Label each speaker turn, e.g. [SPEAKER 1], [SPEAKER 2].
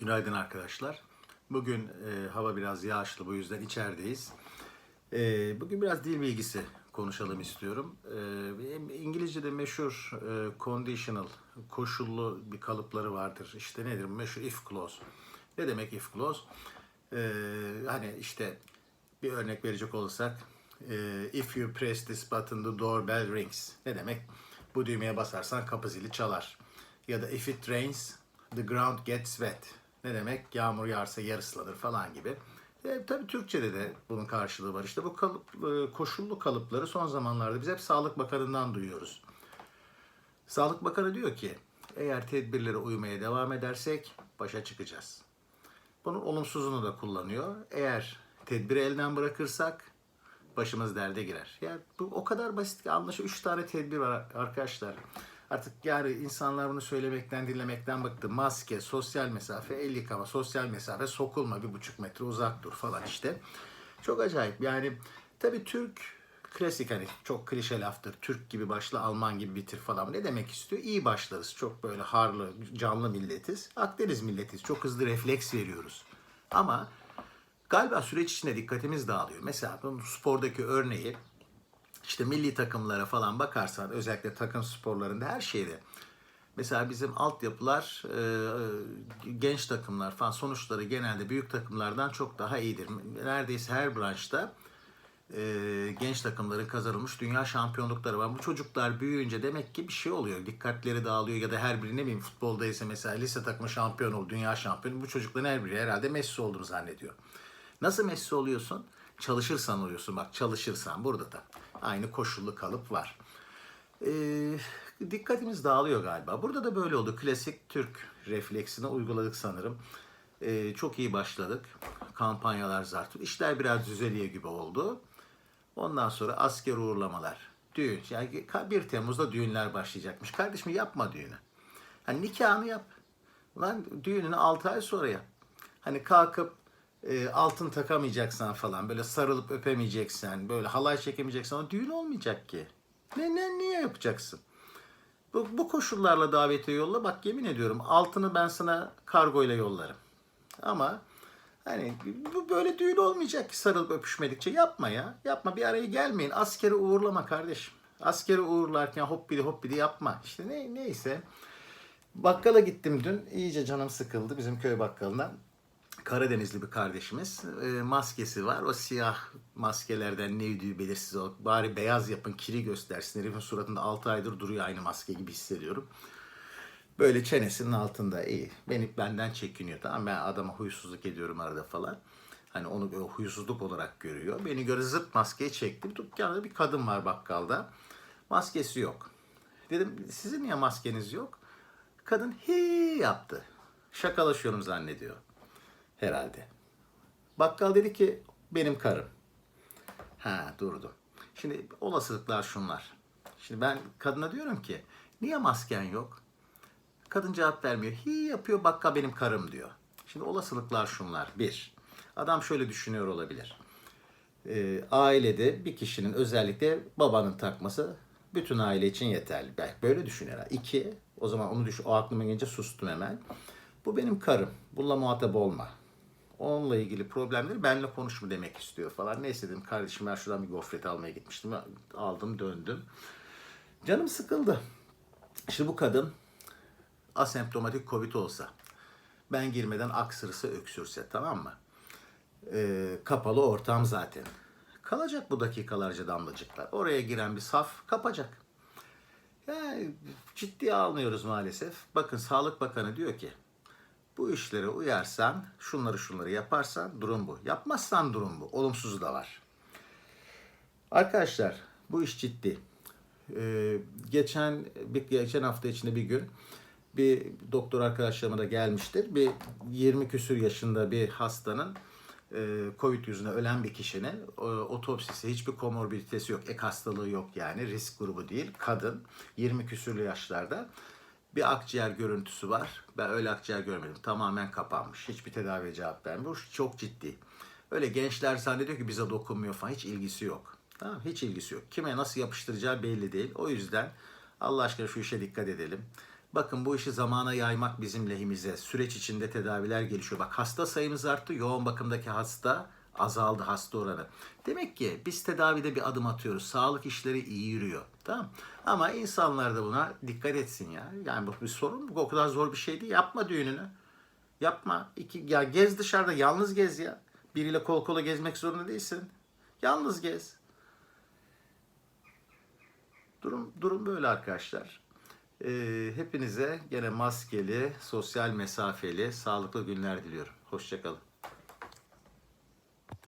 [SPEAKER 1] Günaydın arkadaşlar. Bugün e, hava biraz yağışlı bu yüzden içerideyiz. E, bugün biraz dil bilgisi konuşalım istiyorum. E, İngilizce'de meşhur e, conditional, koşullu bir kalıpları vardır. İşte nedir? Meşhur if clause. Ne demek if clause? E, hani işte bir örnek verecek olursak e, if you press this button the doorbell rings. Ne demek? Bu düğmeye basarsan kapı zili çalar. Ya da if it rains the ground gets wet. Ne demek? Yağmur yağarsa yer ıslanır falan gibi. E, tabii Türkçe'de de bunun karşılığı var. İşte bu kalıp, e, koşullu kalıpları son zamanlarda biz hep Sağlık Bakanı'ndan duyuyoruz. Sağlık Bakanı diyor ki eğer tedbirlere uymaya devam edersek başa çıkacağız. Bunun olumsuzunu da kullanıyor. Eğer tedbiri elden bırakırsak başımız derde girer. Yani bu o kadar basit ki anlaşılan 3 tane tedbir var arkadaşlar. Artık yani insanlar bunu söylemekten, dinlemekten bıktı. Maske, sosyal mesafe, el yıkama, sosyal mesafe, sokulma, bir buçuk metre uzak dur falan işte. Çok acayip. Yani tabii Türk klasik hani çok klişe laftır. Türk gibi başla, Alman gibi bitir falan. Ne demek istiyor? İyi başlarız. Çok böyle harlı, canlı milletiz. Akdeniz milletiz. Çok hızlı refleks veriyoruz. Ama galiba süreç içinde dikkatimiz dağılıyor. Mesela spordaki örneği işte milli takımlara falan bakarsan özellikle takım sporlarında her şeyde mesela bizim altyapılar e, genç takımlar falan sonuçları genelde büyük takımlardan çok daha iyidir. Neredeyse her branşta e, genç takımların kazanılmış dünya şampiyonlukları var. Bu çocuklar büyüyünce demek ki bir şey oluyor. Dikkatleri dağılıyor ya da her biri ne bileyim futbolda ise mesela lise takımı şampiyon oldu, dünya şampiyonu. Bu çocukların her biri herhalde Messi olduğunu zannediyor. Nasıl Messi oluyorsun? Çalışırsan oluyorsun. Bak çalışırsan burada da aynı koşullu kalıp var. Ee, dikkatimiz dağılıyor galiba. Burada da böyle oldu. Klasik Türk refleksini uyguladık sanırım. Ee, çok iyi başladık. Kampanyalar zartı. İşler biraz düzeliyor gibi oldu. Ondan sonra asker uğurlamalar. Düğün. Yani 1 Temmuz'da düğünler başlayacakmış. Kardeşim yapma düğünü. Hani nikahını yap. Ulan düğününü 6 ay sonra yap. Hani kalkıp e, altın takamayacaksan falan böyle sarılıp öpemeyeceksen böyle halay çekemeyeceksen o düğün olmayacak ki. Ne, ne niye yapacaksın? Bu, bu koşullarla davetiye yolla bak yemin ediyorum altını ben sana kargoyla yollarım. Ama hani bu böyle düğün olmayacak ki sarılıp öpüşmedikçe yapma ya. Yapma bir araya gelmeyin. Askeri uğurlama kardeşim. Askeri uğurlarken hoppidi hoppidi yapma. İşte ne, neyse. Bakkala gittim dün. İyice canım sıkıldı bizim köy bakkalından. Karadenizli bir kardeşimiz. E, maskesi var. O siyah maskelerden neydi belirsiz o. Bari beyaz yapın, kiri göstersin. Herifin suratında 6 aydır duruyor aynı maske gibi hissediyorum. Böyle çenesinin altında iyi. Beni benden çekiniyor tamam ben adama huysuzluk ediyorum arada falan. Hani onu huysuzluk olarak görüyor. Beni göre zırt maskeyi çektim. Dükkanda bir kadın var bakkalda. Maskesi yok. Dedim sizin niye maskeniz yok? Kadın hi yaptı. Şakalaşıyorum zannediyor herhalde. Bakkal dedi ki benim karım. Ha durdu. Şimdi olasılıklar şunlar. Şimdi ben kadına diyorum ki niye masken yok? Kadın cevap vermiyor. Hi yapıyor bakkal benim karım diyor. Şimdi olasılıklar şunlar. Bir, adam şöyle düşünüyor olabilir. Ee, ailede bir kişinin özellikle babanın takması bütün aile için yeterli. Belki böyle düşünüyor. İki, o zaman onu düşün, o aklıma gelince sustum hemen. Bu benim karım. Bununla muhatap olma onunla ilgili problemleri benimle konuşma demek istiyor falan. Neyse dedim kardeşim ben şuradan bir gofret almaya gitmiştim. Aldım döndüm. Canım sıkıldı. İşte bu kadın asemptomatik covid olsa, ben girmeden aksırsa öksürse tamam mı? Ee, kapalı ortam zaten. Kalacak bu dakikalarca damlacıklar. Oraya giren bir saf kapacak. Yani ciddiye almıyoruz maalesef. Bakın Sağlık Bakanı diyor ki bu işlere uyarsan, şunları şunları yaparsan durum bu. Yapmazsan durum bu. Olumsuzu da var. Arkadaşlar bu iş ciddi. Ee, geçen bir, geçen hafta içinde bir gün bir doktor arkadaşlarıma da gelmiştir. Bir 20 küsür yaşında bir hastanın e, Covid yüzünden ölen bir kişinin e, otopsisi hiçbir komorbiditesi yok. Ek hastalığı yok yani risk grubu değil. Kadın 20 küsürlü yaşlarda bir akciğer görüntüsü var. Ben öyle akciğer görmedim. Tamamen kapanmış. Hiçbir tedaviye cevap vermiyor. Çok ciddi. Öyle gençler zannediyor ki bize dokunmuyor falan. Hiç ilgisi yok. Tamam Hiç ilgisi yok. Kime nasıl yapıştıracağı belli değil. O yüzden Allah aşkına şu işe dikkat edelim. Bakın bu işi zamana yaymak bizim lehimize. Süreç içinde tedaviler gelişiyor. Bak hasta sayımız arttı. Yoğun bakımdaki hasta azaldı hasta oranı. Demek ki biz tedavide bir adım atıyoruz. Sağlık işleri iyi yürüyor. Tamam. Ama insanlar da buna dikkat etsin ya. Yani bu bir sorun. Bu o kadar zor bir şey değil. Yapma düğününü. Yapma. İki, ya gez dışarıda. Yalnız gez ya. Biriyle kol kola gezmek zorunda değilsin. Yalnız gez. Durum durum böyle arkadaşlar. Ee, hepinize gene maskeli, sosyal mesafeli, sağlıklı günler diliyorum. Hoşçakalın.